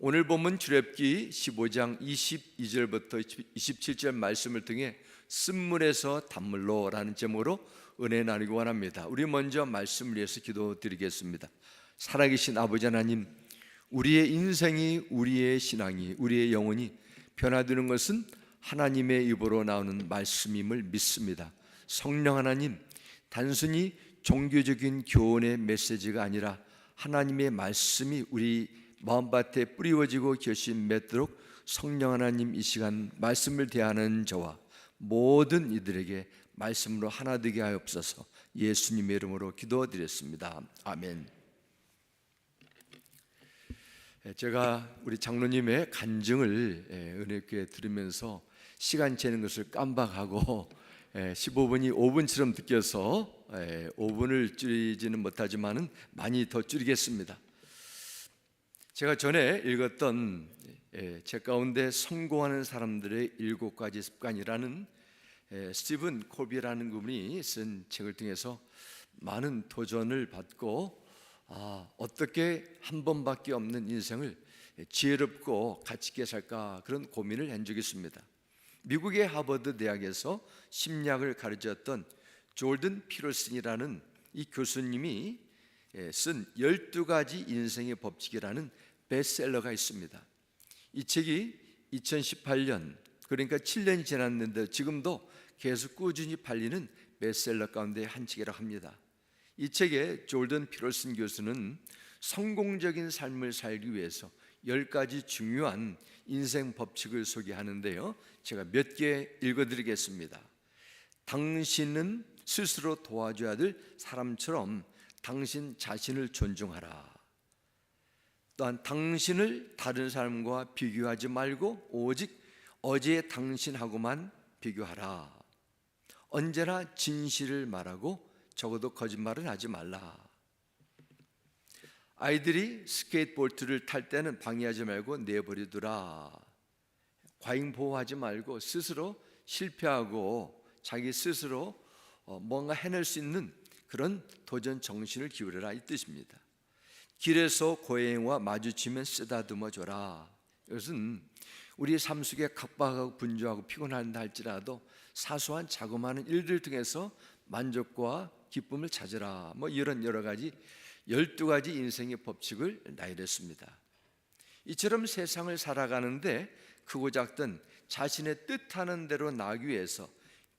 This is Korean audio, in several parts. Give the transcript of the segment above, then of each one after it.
오늘 본문 주랩기 15장 22절부터 27절 말씀을 통해 쓴물에서 단물로라는 제목으로 은혜 나누기 원합니다. 우리 먼저 말씀을 위해서 기도드리겠습니다. 살아계신 아버지 하나님, 우리의 인생이 우리의 신앙이 우리의 영혼이 변화되는 것은 하나님의 입으로 나오는 말씀임을 믿습니다. 성령 하나님, 단순히 종교적인 교훈의 메시지가 아니라 하나님의 말씀이 우리 마음밭에 뿌리워지고 결심 맺도록 성령 하나님 이 시간 말씀을 대하는 저와 모든 이들에게 말씀으로 하나 되게 하옵소서 예수님의 이름으로 기도드렸습니다. 아멘. 예, 제가 우리 장로님의 간증을 예, 은혜교회 들으면서 시간 재는 것을 깜박하고 15분이 5분처럼 느껴서 5분을 줄이지는 못하지만은 많이 더 줄이겠습니다. 제가 전에 읽었던 예, 제 가운데 성공하는 사람들의 일곱 가지 습관이라는 예, 스티븐 코비라는 분이 쓴 책을 통해서 많은 도전을 받고 아, 어떻게 한 번밖에 없는 인생을 지혜롭고 가치 있게 살까 그런 고민을 한 적이 있습니다. 미국의 하버드 대학에서 심리학을 가르쳤던 졸든 피럴슨이라는 이 교수님이 예, 쓴 12가지 인생의 법칙이라는 베스트셀러가 있습니다. 이 책이 2018년 그러니까 7년이 지났는데 지금도 계속 꾸준히 팔리는 베스트셀러 가운데 한 책이라 합니다. 이 책에 졸든 피럴슨 교수는 성공적인 삶을 살기 위해서 열 가지 중요한 인생 법칙을 소개하는데요. 제가 몇 개 읽어 드리겠습니다. 당신은 스스로 도와줘야 될 사람처럼 당신 자신을 존중하라. 또한 당신을 다른 사람과 비교하지 말고 오직 어제의 당신하고만 비교하라. 언제나 진실을 말하고 적어도 거짓말은 하지 말라. 아이들이 스케이트보드를 탈 때는 방해하지 말고 내버려두라. 과잉 보호하지 말고 스스로 실패하고 자기 스스로 어, 뭔가 해낼 수 있는 그런 도전 정신을 기울여라 이 뜻입니다. 길에서 고행과 마주치면 쓰다듬어 줘라. 이것은 우리 삶 속에 각박하고 분주하고 피곤한다 할지라도 사소한 자그마한 일들 통해서 만족과 기쁨을 찾으라. 뭐 이런 여러 가지 열두 가지 인생의 법칙을 나열했습니다. 이처럼 세상을 살아가는데 크고 작든 자신의 뜻하는 대로 나기 위해서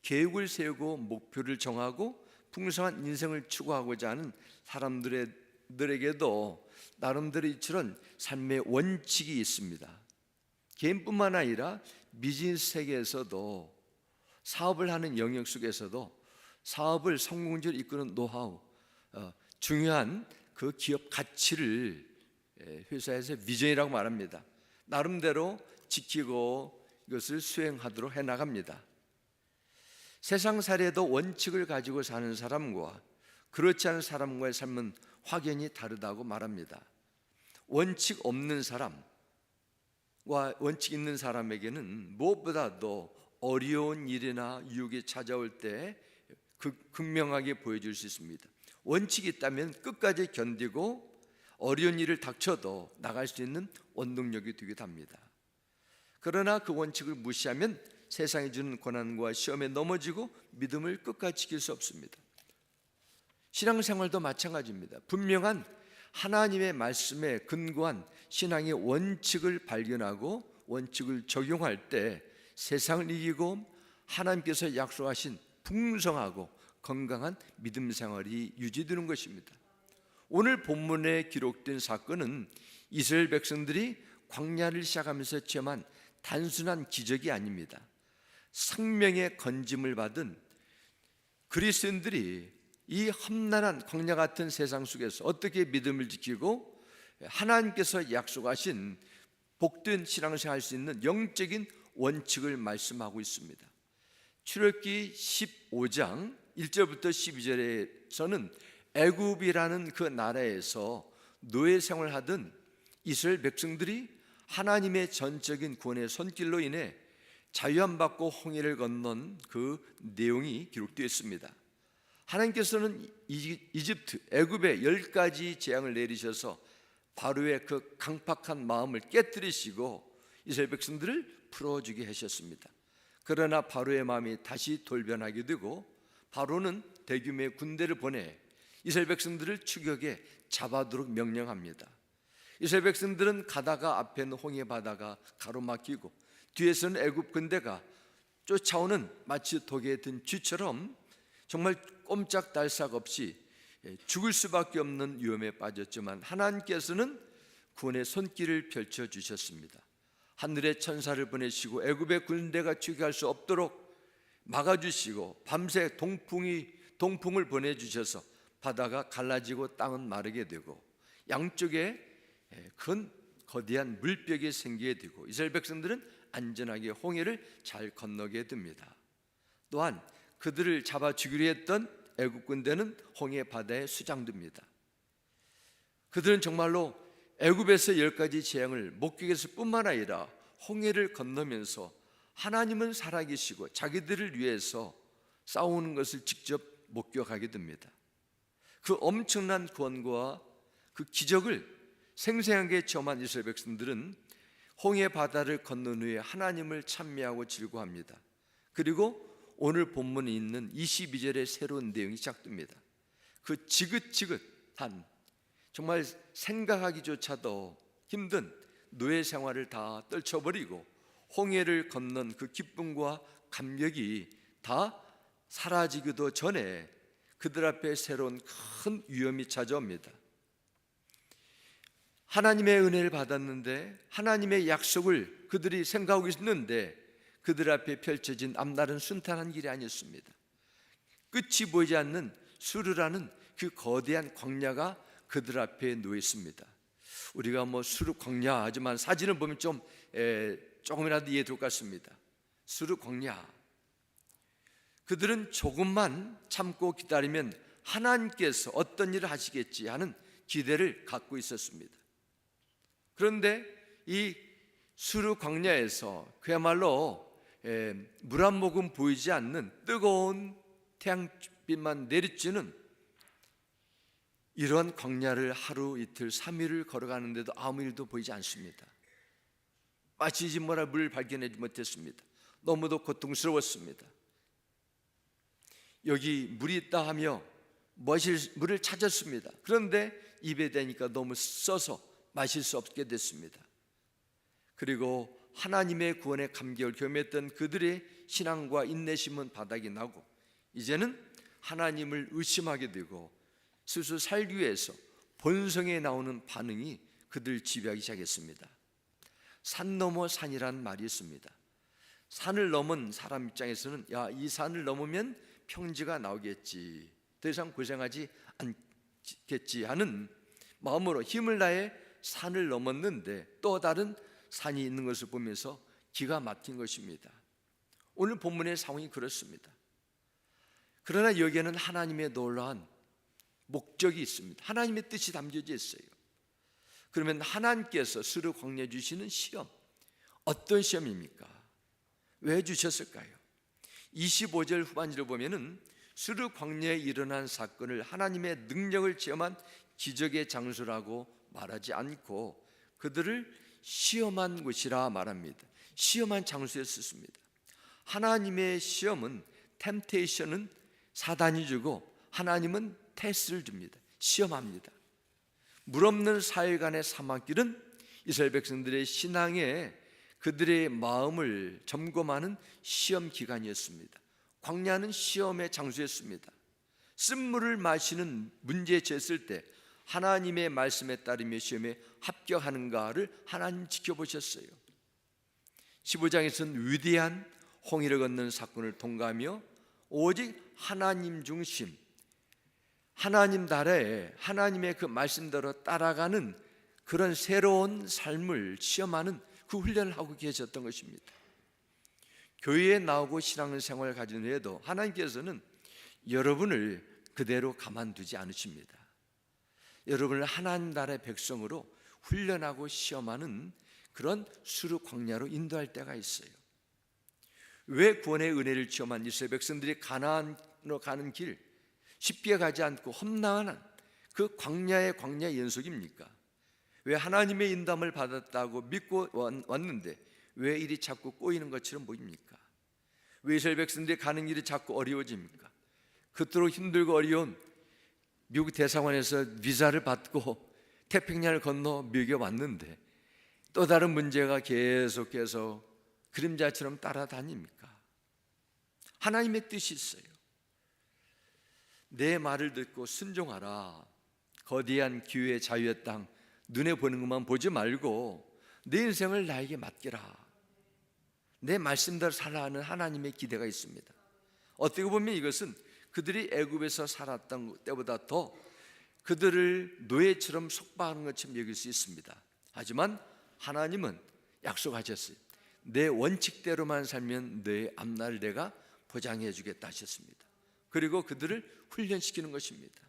계획을 세우고 목표를 정하고 풍성한 인생을 추구하고자 하는 사람들 에게도 나름대로 이처럼 삶의 원칙이 있습니다. 개인뿐만 아니라 비즈니스 세계에서도 사업을 하는 영역 속에서도 사업을 성공적으로 이끄는 노하우, 어, 중요한 그 기업 가치를 회사에서 비전이라고 말합니다. 나름대로 지키고 이것을 수행하도록 해 나갑니다. 세상 살에도 원칙을 가지고 사는 사람과 그렇지 않은 사람과의 삶은 확연히 다르다고 말합니다. 원칙 없는 사람과 원칙 있는 사람에게는 무엇보다도 어려운 일이나 유혹이 찾아올 때 극명하게 보여줄 수 있습니다. 원칙이 있다면 끝까지 견디고 어려운 일을 닥쳐도 나갈 수 있는 원동력이 되기도 합니다. 그러나 그 원칙을 무시하면 세상이 주는 고난과 시험에 넘어지고 믿음을 끝까지 지킬 수 없습니다. 신앙생활도 마찬가지입니다. 분명한 하나님의 말씀에 근거한 신앙의 원칙을 발견하고 원칙을 적용할 때 세상을 이기고 하나님께서 약속하신 풍성하고 건강한 믿음 생활이 유지되는 것입니다. 오늘 본문에 기록된 사건은 이스라엘 백성들이 광야를 시작하면서 체험한 단순한 기적이 아닙니다. 생명의 건짐을 받은 그리스도인들이 이 험난한 광야 같은 세상 속에서 어떻게 믿음을 지키고 하나님께서 약속하신 복된 신앙생활 할 수 있는 영적인 원칙을 말씀하고 있습니다. 출애굽기 15장 1절부터 12절에서는 애굽이라는 그 나라에서 노예 생활하던 이스라엘 백성들이 하나님의 전적인 구원의 손길로 인해 자유함 받고 홍해를 건넌 그 내용이 기록되어 있습니다. 하나님께서는 이집트 애굽에 열 가지 재앙을 내리셔서 바로의 그 강팍한 마음을 깨뜨리시고 이스라엘 백성들을 풀어주게 하셨습니다. 그러나 바로의 마음이 다시 돌변하게 되고 바로는 대규모의 군대를 보내 이스라엘 백성들을 추격해 잡아도록 명령합니다. 이스라엘 백성들은 가다가 앞에는 홍해 바다가 가로막히고 뒤에서는 애굽 군대가 쫓아오는 마치 독에 든 쥐처럼 정말 꼼짝달싹 없이 죽을 수밖에 없는 위험에 빠졌지만 하나님께서는 구원의 손길을 펼쳐 주셨습니다. 하늘의 천사를 보내시고 애굽의 군대가 추격할 수 없도록 막아 주시고 밤새 동풍이 동풍을 보내 주셔서 바다가 갈라지고 땅은 마르게 되고 양쪽에 큰 거대한 물벽이 생기게 되고 이스라엘 백성들은 안전하게 홍해를 잘 건너게 됩니다. 또한 그들을 잡아 죽이려 했던 애국 군대는 홍해 바다에 수장됩니다. 그들은 정말로 애굽에서 열 가지 재앙을 목격했을 뿐만 아니라 홍해를 건너면서 하나님은 살아계시고 자기들을 위해서 싸우는 것을 직접 목격하게 됩니다. 그 엄청난 구원과 그 기적을 생생하게 체험한 이스라엘 백성들은 홍해 바다를 건넌 후에 하나님을 찬미하고 즐거워합니다. 그리고 오늘 본문에 있는 22절의 새로운 내용이 시작됩니다. 그 지긋지긋한 정말 생각하기조차도 힘든 노예 생활을 다 떨쳐버리고 홍해를 건넌 그 기쁨과 감격이 다 사라지기도 전에 그들 앞에 새로운 큰 위험이 찾아옵니다. 하나님의 은혜를 받았는데 하나님의 약속을 그들이 생각하고 있는데 그들 앞에 펼쳐진 앞날은 순탄한 길이 아니었습니다. 끝이 보이지 않는 수르라는 그 거대한 광야가 그들 앞에 놓여 있습니다. 우리가 뭐 수르 광야 하지만 사진을 보면 좀 에, 조금이라도 이해 될 것 같습니다. 수르 광야. 그들은 조금만 참고 기다리면 하나님께서 어떤 일을 하시겠지 하는 기대를 갖고 있었습니다. 그런데 이 수르 광야에서 그야말로 물 한 모금 보이지 않는 뜨거운 태양빛만 내리쬐는 이런 광야를 하루 이틀 삼일을 걸어가는데도 아무 일도 보이지 않습니다. 마치지 뭐라 물 발견하지 못했습니다. 너무도 고통스러웠습니다. 여기 물이 있다 하며 물을 찾았습니다. 그런데 입에 대니까 너무 써서 마실 수 없게 됐습니다. 그리고 하나님의 구원의 감격을 겸했던 그들의 신앙과 인내심은 바닥이 나고 이제는 하나님을 의심하게 되고 스스로 살기 위해서 본성에 나오는 반응이 그들 지배하기 시작했습니다. 산 넘어 산이란 말이 있습니다. 산을 넘은 사람 입장에서는 야, 이 산을 넘으면 평지가 나오겠지. 더 이상 고생하지 않겠지 하는 마음으로 힘을 다해 산을 넘었는데 또 다른 산이 있는 것을 보면서 기가 막힌 것입니다. 오늘 본문의 상황이 그렇습니다. 그러나 여기에는 하나님의 놀라운 목적이 있습니다. 하나님의 뜻이 담겨져 있어요. 그러면 하나님께서 스루 광내 주시는 시험 어떤 시험입니까? 왜 주셨을까요? 25절 후반절을 보면은 수르 광야에 일어난 사건을 하나님의 능력을 체험한 기적의 장소라고 말하지 않고 그들을 시험한 곳이라 말합니다. 시험한 장소에 썼습니다. 하나님의 시험은 템테이션은 사단이 주고 하나님은 테스트를 줍니다. 시험합니다. 물 없는 사흘간의 사막길은 이스라엘 백성들의 신앙에 그들의 마음을 점검하는 시험 기간이었습니다. 광야는 시험의 장소였습니다. 쓴물을 마시는 문제에 졌을 때 하나님의 말씀에 따르며 시험에 합격하는가를 하나님 지켜보셨어요. 15장에서는 위대한 홍해를 건는 사건을 통과하며 오직 하나님 중심, 하나님 나라에 하나님의 그 말씀대로 따라가는 그런 새로운 삶을 시험하는 그 훈련을 하고 계셨던 것입니다. 교회에 나오고 신앙생활을 가진 후에도 하나님께서는 여러분을 그대로 가만두지 않으십니다. 여러분을 하나님 나라의 백성으로 훈련하고 시험하는 그런 수르 광야로 인도할 때가 있어요. 왜 구원의 은혜를 체험한 이스라엘 백성들이 가나안으로 가는 길 쉽게 가지 않고 험난한 그 광야의 광야 연속입니까? 왜 하나님의 인담을 받았다고 믿고 왔- 왔는데 왜 일이 자꾸 꼬이는 것처럼 보입니까? 왜 이스라엘 백성들이 가는 길이 자꾸 어려워집니까? 그토록 힘들고 어려운 미국 대사관에서 비자를 받고 태평양을 건너 미국에 왔는데 또 다른 문제가 계속해서 그림자처럼 따라다닙니까? 하나님의 뜻이 있어요. 내 말을 듣고 순종하라. 거대한 기회의 자유의 땅 눈에 보는 것만 보지 말고 내 인생을 나에게 맡기라. 내 말씀대로 살아 하는 하나님의 기대가 있습니다. 어떻게 보면 이것은 그들이 애굽에서 살았던 때보다 더 그들을 노예처럼 속박하는 것처럼 여길 수 있습니다. 하지만 하나님은 약속하셨어요. 내 원칙대로만 살면 내 앞날을 내가 보장해 주겠다 하셨습니다. 그리고 그들을 훈련시키는 것입니다.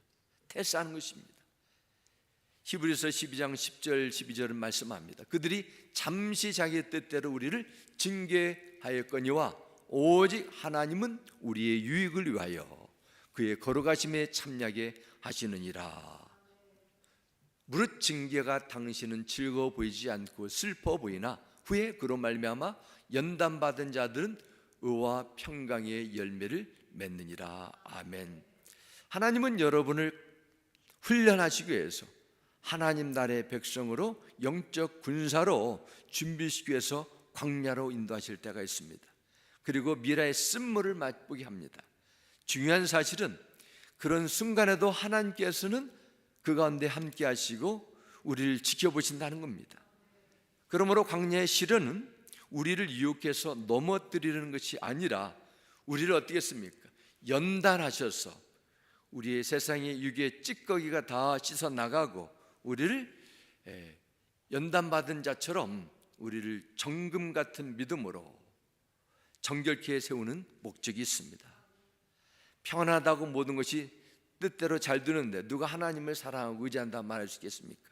테스트하는 것입니다. 히브리서 12장 10절 12절은 말씀합니다. 그들이 잠시 자기의 뜻대로 우리를 징계하였거니와 오직 하나님은 우리의 유익을 위하여 그의 거룩하심에 참여하게 하시느니라. 무릇 징계가 당신은 즐거워 보이지 않고 슬퍼 보이나 후에 그로 말미암아 연단 받은 자들은 의와 평강의 열매를 맺느니라. 아멘. 하나님은 여러분을 훈련하시기 위해서 하나님 나라의 백성으로 영적 군사로 준비시키기 위해서 광야로 인도하실 때가 있습니다. 그리고 미라의 쓴물을 맛보게 합니다. 중요한 사실은 그런 순간에도 하나님께서는 그 가운데 함께 하시고 우리를 지켜보신다는 겁니다. 그러므로 광야의 시련은 우리를 유혹해서 넘어뜨리는 것이 아니라 우리를 어떻게 했습니까? 연단하셔서 우리의 세상의 유괴 찌꺼기가 다 씻어 나가고 우리를 예, 연단받은 자처럼 우리를 정금 같은 믿음으로 정결케 세우는 목적이 있습니다. 평안하다고 모든 것이 뜻대로 잘 되는데 누가 하나님을 사랑하고 의지한다 말할 수 있겠습니까?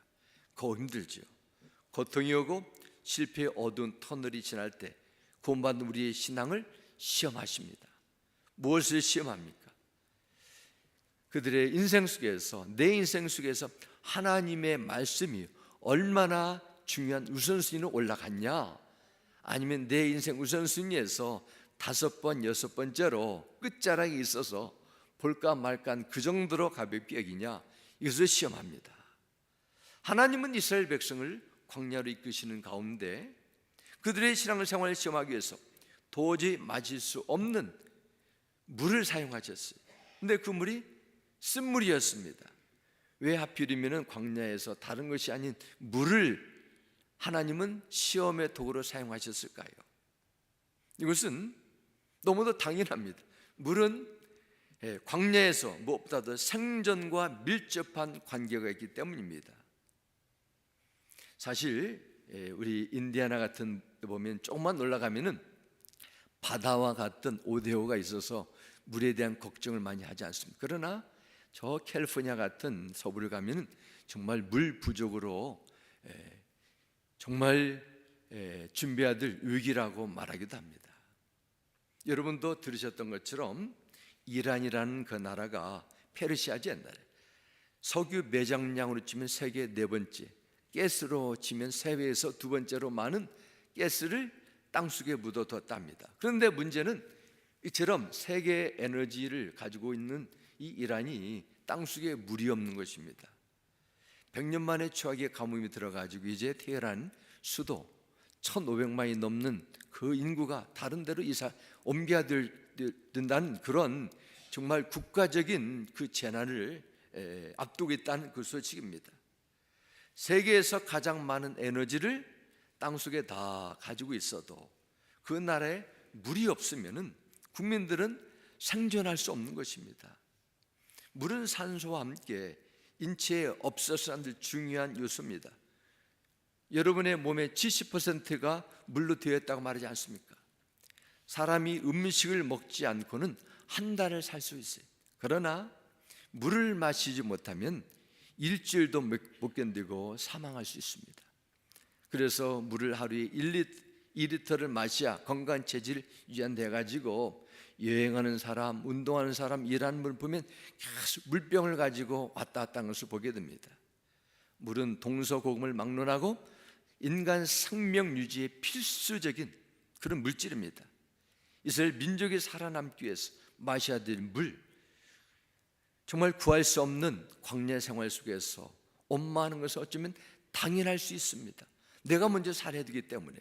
그거 힘들죠. 고통이 오고 실패의 어두운 터널이 지날 때 구원받는 우리의 신앙을 시험하십니다. 무엇을 시험합니까? 그들의 인생 속에서 내 인생 속에서 하나님의 말씀이 얼마나 중요한 우선순위로 올라갔냐? 아니면 내 인생 우선순위에서 다섯 번 여섯 번째로 끝자락에 있어서 볼까 말까 그 정도로 가볍게 여기냐? 이것을 시험합니다. 하나님은 이스라엘 백성을 광야로 이끄시는 가운데 그들의 신앙을 생활을 시험하기 위해서 도저히 마실 수 없는 물을 사용하셨어요. 근데 그 물이 쓴물이었습니다. 왜 하필이면 광야에서 다른 것이 아닌 물을 하나님은 시험의 도구로 사용하셨을까요? 이것은 너무도 당연합니다. 물은 예, 광야에서 무엇보다도 생존과 밀접한 관계가 있기 때문입니다. 사실 예, 우리 인디아나 같은 데 보면 조금만 올라가면은 바다와 같은 오데오가 있어서 물에 대한 걱정을 많이 하지 않습니다. 그러나 저 캘리포니아 같은 서부를 가면은 정말 물 부족으로 예, 정말 될 위기라고 말하기도 합니다. 여러분도 들으셨던 것처럼 이란이라는 그 나라가 페르시아지 옛날에 석유 매장량으로 치면 세계 네 번째, 가스로 치면 세계에서 두 번째로 많은 가스를 땅속에 묻어뒀답니다. 그런데 문제는 이처럼 세계 에너지를 가지고 있는 이 이란이 땅속에 물이 없는 것입니다. 100년 만에 추악의 가뭄이 들어가지고 이제 테헤란 수도 1,500만이 넘는 그 인구가 다른 데로 이사 옮겨야 된다는 그런 정말 국가적인 그 재난을 에, 앞두고 있다는 그 소식입니다. 세계에서 가장 많은 에너지를 땅속에 다 가지고 있어도 그 나라에 물이 없으면은 국민들은 생존할 수 없는 것입니다. 물은 산소와 함께 인체에 없어서 안 될 중요한 요소입니다. 여러분의 몸의 70%가 물로 되어 있다고 말하지 않습니까? 사람이 음식을 먹지 않고는 한 달을 살 수 있어요. 그러나 물을 마시지 못하면 일주일도 못 견디고 사망할 수 있습니다. 그래서 물을 하루에 1리터, 를 마셔야 건강 체질 유지돼 가지고 여행하는 사람, 운동하는 사람, 일하는 분 보면 계속 물병을 가지고 왔다 갔다 하는 것을 보게 됩니다. 물은 동서고금을 막론하고 인간 생명 유지에 필수적인 그런 물질입니다. 이스라엘 민족이 살아남기 위해서 마셔야 될 물, 정말 구할 수 없는 광야 생활 속에서 엄마하는 것을 어쩌면 당연할 수 있습니다. 내가 먼저 살아야 되기 때문에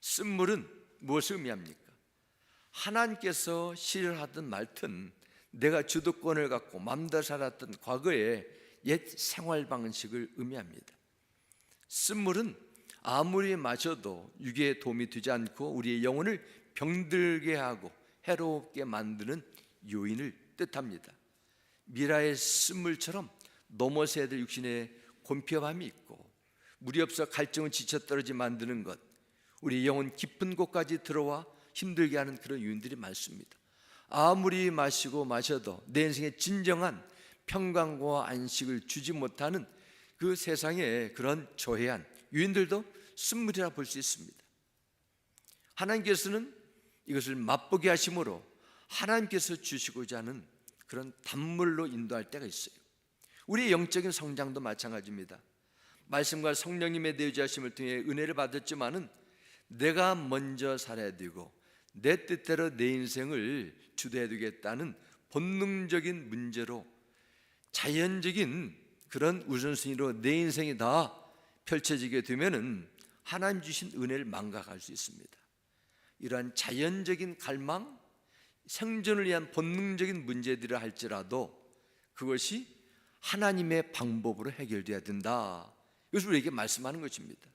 쓴물은 무엇을 의미합니까? 하나님께서 실하든 말든 내가 주도권을 갖고 맘대로 살았던 과거의 옛 생활 방식을 의미합니다. 쓴물은 아무리 마셔도 유기에 도움이 되지 않고 우리의 영혼을 병들게 하고 해롭게 만드는 요인을 뜻합니다. 미라의 쓴물처럼 넘어서야 될 육신의 곤피함이 있고 물이 없어 갈증을 지쳐 떨어지 만드는 것, 우리 영혼 깊은 곳까지 들어와 힘들게 하는 그런 요인들이 많습니다. 아무리 마시고 마셔도 내 인생의 진정한 평강과 안식을 주지 못하는 그 세상의 그런 조해한 요인들도 쓴물이라 볼 수 있습니다. 하나님께서는 이것을 맛보게 하심으로 하나님께서 주시고자 하는 그런 단물로 인도할 때가 있어요. 우리의 영적인 성장도 마찬가지입니다. 말씀과 성령님의 내주하심을 통해 은혜를 받았지만은 내가 먼저 살아야 되고 내 뜻대로 내 인생을 주도해야 되겠다는 본능적인 문제로 자연적인 그런 우선순위로 내 인생이 다 펼쳐지게 되면은 하나님 주신 은혜를 망각할 수 있습니다. 이러한 자연적인 갈망, 생존을 위한 본능적인 문제들을 할지라도 그것이 하나님의 방법으로 해결돼야 된다. 이것을 우리에게 말씀하는 것입니다.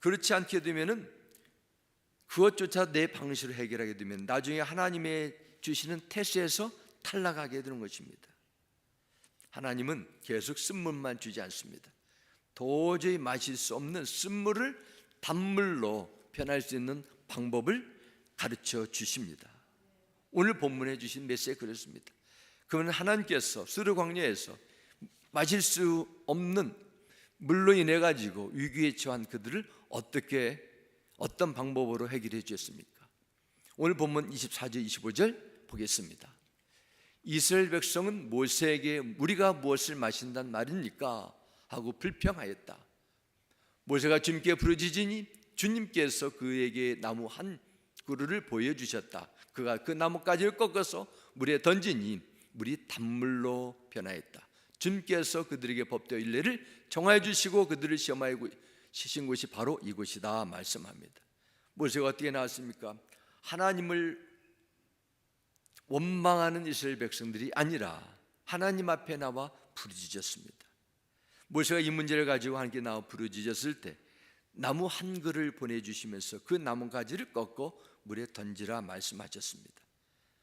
그렇지 않게 되면은 그것조차 내 방식으로 해결하게 되면 나중에 하나님의 주시는 태수에서 탈락하게 되는 것입니다. 하나님은 계속 쓴물만 주지 않습니다. 도저히 마실 수 없는 쓴물을 단물로 변할 수 있는 방법을 가르쳐 주십니다. 오늘 본문에 주신 메시지 그렇습니다. 그러면 하나님께서 수르 광야에서 마실 수 없는 물로 인해 가지고 위기에 처한 그들을 어떻게 어떤 방법으로 해결해 주셨습니까? 오늘 본문 24절 25절 보겠습니다. 이스라엘 백성은 모세에게 우리가 무엇을 마신단 말입니까? 하고 불평하였다. 모세가 주님께 부르짖으니 주님께서 그에게 나무 한 그루를 보여주셨다. 그가 그 나뭇가지를 꺾어서 물에 던지니 물이 단물로 변하였다. 주님께서 그들에게 법대로 일례를 정하여 주시고 그들을 시험하여 시신 곳이 바로 이곳이다 말씀합니다. 모세가 어떻게 나왔습니까? 하나님을 원망하는 이스라엘 백성들이 아니라 하나님 앞에 나와 부르짖었습니다. 모세가 이 문제를 가지고 하나님께 나와 부르짖었을 때 나무 한 그를 보내주시면서 그 나뭇가지를 꺾어 물에 던지라 말씀하셨습니다.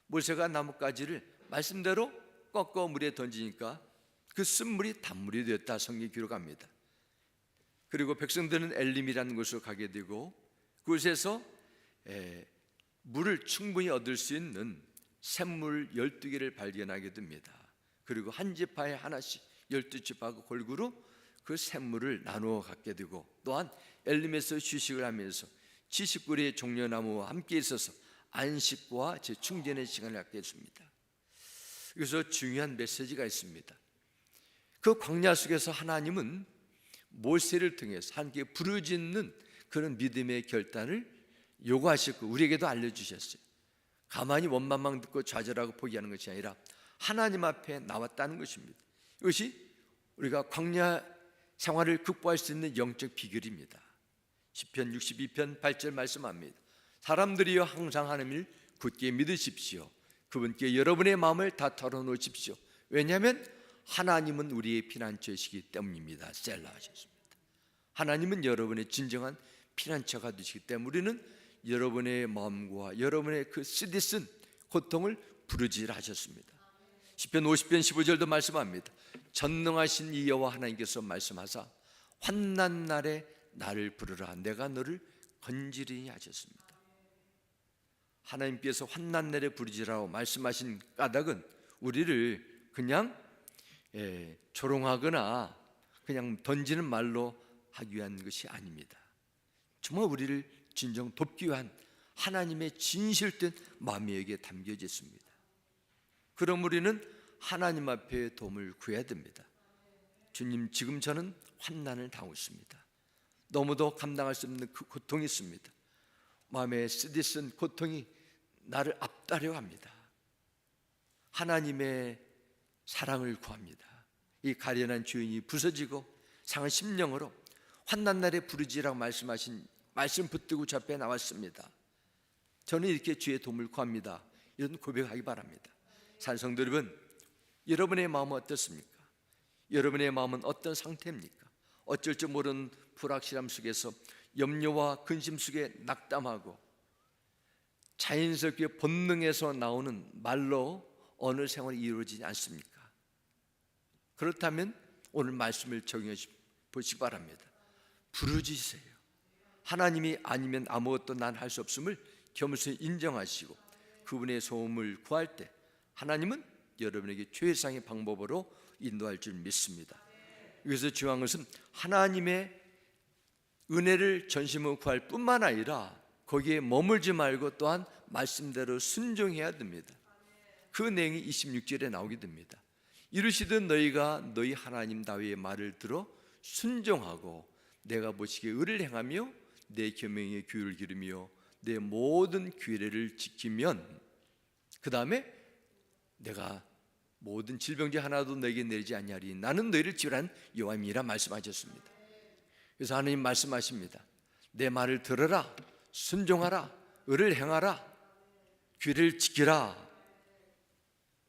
모세가 나뭇가지를 말씀대로 꺾어 물에 던지니까 그 쓴물이 단물이 되었다 성경 기록합니다. 그리고 백성들은 엘림이라는 곳으로 가게 되고 그곳에서 에, 물을 충분히 얻을 수 있는 샘물 12개를 발견하게 됩니다. 그리고 한 지파에 하나씩 12지파가 골고루 그 샘물을 나누어 갖게 되고 또한 엘림에서 휴식을 하면서 지식구리의 종려나무와 함께 있어서 안식과 재충전의 시간을 갖게 했습니다. 여기서 중요한 메시지가 있습니다. 그 광야 속에서 하나님은 모세를 통해서 하나님께 부르짖는 그런 믿음의 결단을 요구하셨고 우리에게도 알려주셨어요. 가만히 원망만 듣고 좌절하고 포기하는 것이 아니라 하나님 앞에 나왔다는 것입니다. 이것이 우리가 광야 생활을 극복할 수 있는 영적 비결입니다. 시편 62편 8절 말씀합니다. 사람들이여 항상 하나님을 굳게 믿으십시오. 그분께 여러분의 마음을 다 털어놓으십시오. 왜냐하면 하나님은 우리의 피난처이시기 때문입니다. 셀라 하셨습니다. 하나님은 여러분의 진정한 피난처가 되시기 때문에 우리는 여러분의 마음과 여러분의 그 쓰디쓴 고통을 부르짖으라 하셨습니다. 시편 50편 15절도 말씀합니다. 전능하신 이 여호와 하나님께서 말씀하사 환난 날에 나를 부르라 내가 너를 건지리니 하셨습니다. 하나님께서 환난 날에 부르짖으라고 말씀하신 까닭은 우리를 그냥 예, 조롱하거나 그냥 던지는 말로 하기 위한 것이 아닙니다. 정말 우리를 진정 돕기 위한 하나님의 진실된 여기에 담겨져 있습니다. 그럼 우리는 하나님 앞에 도움을 구해야 됩니다. 주님 지금 저는 환난을 당하고 있습니다. 너무도 감당할 수 없는 그 고통이 있습니다. 마음에 쓰디쓴 고통이 나를 앞따려 합니다. 하나님의 사랑을 구합니다. 이 가련한 주인이 부서지고 상한 심령으로 환난 날에 부르지라고 말씀하신 말씀 붙들고 저 앞에 나왔습니다. 저는 이렇게 주의 도움을 구합니다. 이런 고백하기 바랍니다. 산성도 여러분, 여러분의 마음은 어떻습니까? 여러분의 마음은 어떤 상태입니까? 어쩔 줄 모르는 불확실함 속에서 염려와 근심 속에 낙담하고 자연스럽게 본능에서 나오는 말로 어느 생활이 이루어지지 않습니까? 그렇다면 오늘 말씀을 적용해 보시기 바랍니다. 부르짖으세요. 하나님이 아니면 아무것도 난 할 수 없음을 겸손히 인정하시고 그분의 소음을 구할 때 하나님은 여러분에게 최상의 방법으로 인도할 줄 믿습니다. 여기서 중요한 것은 하나님의 은혜를 전심으로 구할 뿐만 아니라 거기에 머물지 말고 또한 말씀대로 순종해야 됩니다. 그 내용이 26절에 나오게 됩니다. 이르시든 너희가 너희 하나님 다윗의 말을 들어 순종하고 내가 보시기에 의를 행하며 내 계명에 귀를 기르며 내 모든 규례를 지키면 그 다음에 내가 모든 질병제 하나도 너에게 내리지 아니하리 나는 너희를 지으란 여호와임이라 말씀하셨습니다. 그래서 하나님 말씀하십니다. 내 말을 들어라 순종하라 의를 행하라 귀를 지키라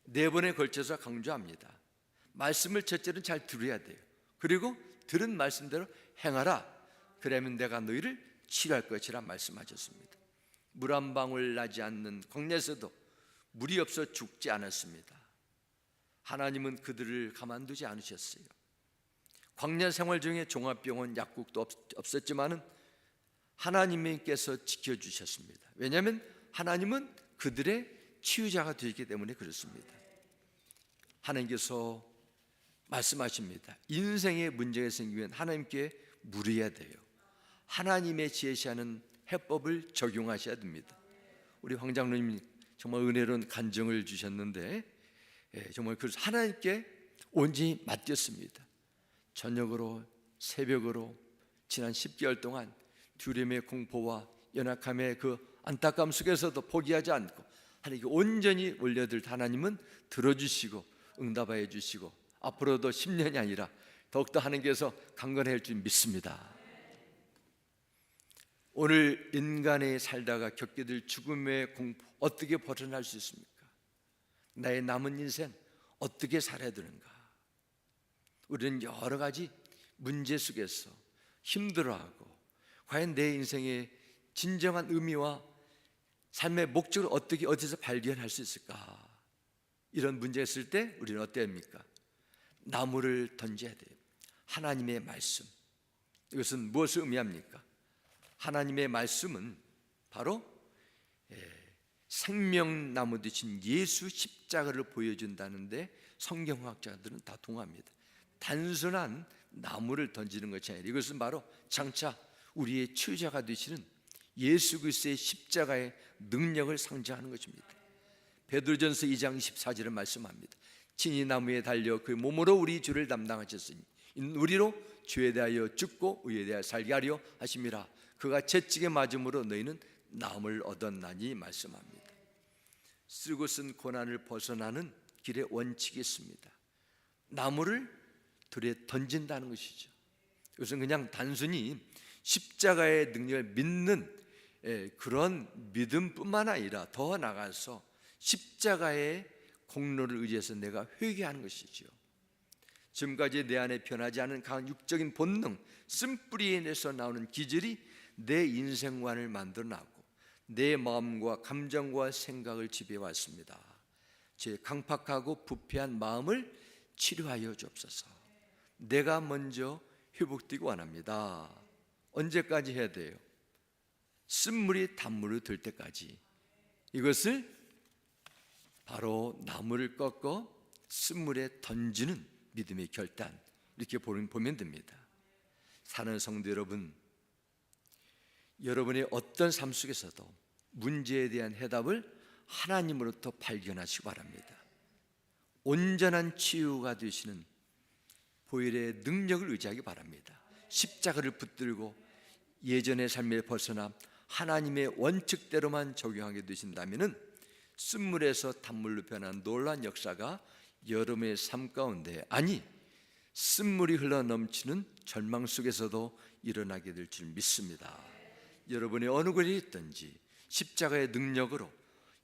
네 번에 걸쳐서 강조합니다. 말씀을 첫째는 잘 들어야 돼요. 그리고 들은 말씀대로 행하라. 그러면 내가 너희를 치료할 것이라 말씀하셨습니다. 물 한 방울 나지 않는 광야에서도 물이 없어 죽지 않았습니다. 하나님은 그들을 가만두지 않으셨어요. 광야 생활 중에 종합병원 약국도 없, 없었지만은 하나님께서 지켜주셨습니다. 왜냐하면 하나님은 그들의 치유자가 되기 때문에 그렇습니다. 하나님께서 말씀하십니다. 인생에 문제가 생기면 하나님께 물어야 돼요. 하나님의 제시하는 해법을 적용하셔야 됩니다. 우리 황 장로님 정말 은혜로운 간증을 주셨는데 예, 정말 그래서 하나님께 온전히 맡겼습니다. 저녁으로 새벽으로 지난 10개월 동안 두려움의 공포와 연약함의 그 안타까움 속에서도 포기하지 않고 하나님께 온전히 올려들 하나님은 들어주시고 응답하여 주시고 앞으로도 10년이 아니라 더욱더 하나님께서 강건해 줄 믿습니다. 오늘 인간의 살다가 겪게 될 죽음의 공포 어떻게 벗어날 수 있습니까? 나의 남은 인생 어떻게 살아야 되는가? 우리는 여러 가지 문제 속에서 힘들어하고 과연 내 인생의 진정한 의미와 삶의 목적을 어떻게 어디서 발견할 수 있을까? 이런 문제가 있을 때 우리는 어때야 합니까? 나무를 던져야 돼요. 하나님의 말씀. 이것은 무엇을 의미합니까? 하나님의 말씀은 바로 예, 생명나무 되신 예수 십자가를 보여준다는데 성경학자들은 다 동합니다. 단순한 나무를 던지는 것이 아니라 이것은 바로 장차 우리의 치유자가 되시는 예수 그리스도의 십자가의 능력을 상징하는 것입니다. 베드로전서 2장 24절을 말씀합니다. 친히 나무에 달려 그 몸으로 우리 주를 담당하셨으니 우리로 죄에 대하여 죽고 의에 대하여 살게 하려 하심이라 그가 채찍에 맞음으로 너희는 나음을 얻었나니 말씀합니다. 쓰고 쓴 고난을 벗어나는 길의 원칙이 있습니다. 나무를 들에 던진다는 것이죠. 이것은 그냥 단순히 십자가의 능력을 믿는 예, 그런 믿음뿐만 아니라 더 나가서 십자가의 공로를 의지해서 내가 회개하는 것이지요. 지금까지 내 안에 변하지 않은 강한 육적인 본능, 쓴뿌리에서 나오는 기질이 내 인생관을 만들어나고 내 마음과 감정과 생각을 지배해왔습니다. 제 강팍하고 부패한 마음을 치료하여 주옵소서. 내가 먼저 회복되기 원합니다. 언제까지 해야 돼요? 쓴물이 단물을 들 때까지. 이것을 바로 나무를 꺾어 쓴물에 던지는 믿음의 결단 이렇게 보면 됩니다. 사는 성도 여러분, 여러분의 어떤 삶 속에서도 문제에 대한 해답을 하나님으로부터 발견하시기 바랍니다. 온전한 치유가 되시는 보혈의 능력을 의지하기 바랍니다. 십자가를 붙들고 예전의 삶에 벗어나 하나님의 원칙대로만 적용하게 되신다면은 쓴물에서 단물로 변한 놀란 역사가 여러분의 삶 가운데 아니 쓴물이 흘러 넘치는 절망 속에서도 일어나게 될 줄 믿습니다. 여러분의 어느 곳에 있든지 십자가의 능력으로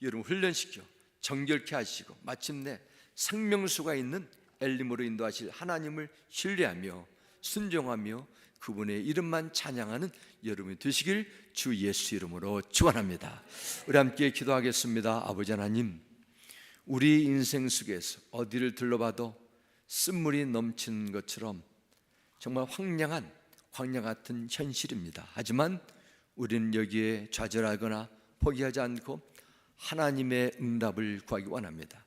여러분 훈련시켜 정결케 하시고 마침내 생명수가 있는 엘림으로 인도하실 하나님을 신뢰하며 순종하며 그분의 이름만 찬양하는 여러분이 되시길 주 예수 이름으로 축원합니다. 우리 함께 기도하겠습니다. 아버지 하나님, 우리 인생 속에서 어디를 둘러봐도 쓴물이 넘치는 것처럼 정말 황량한 광야 같은 현실입니다. 하지만 우리는 여기에 좌절하거나 포기하지 않고 하나님의 응답을 구하기 원합니다.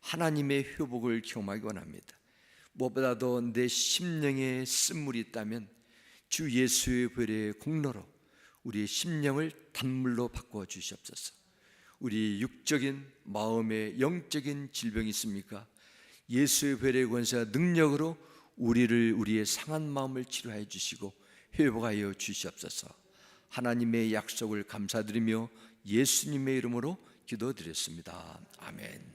하나님의 회복을 경험하기 원합니다. 무엇보다도 내 심령에 쓴물이 있다면 주 예수의 벌의 공로로 우리의 심령을 단물로 바꿔 주시옵소서. 우리 육적인 마음의 영적인 질병이 있습니까? 예수의 별의 권세와 능력으로 우리를 우리의 상한 마음을 치료해 주시고 회복하여 주시옵소서. 하나님의 약속을 감사드리며 예수님의 이름으로 기도드렸습니다. 아멘.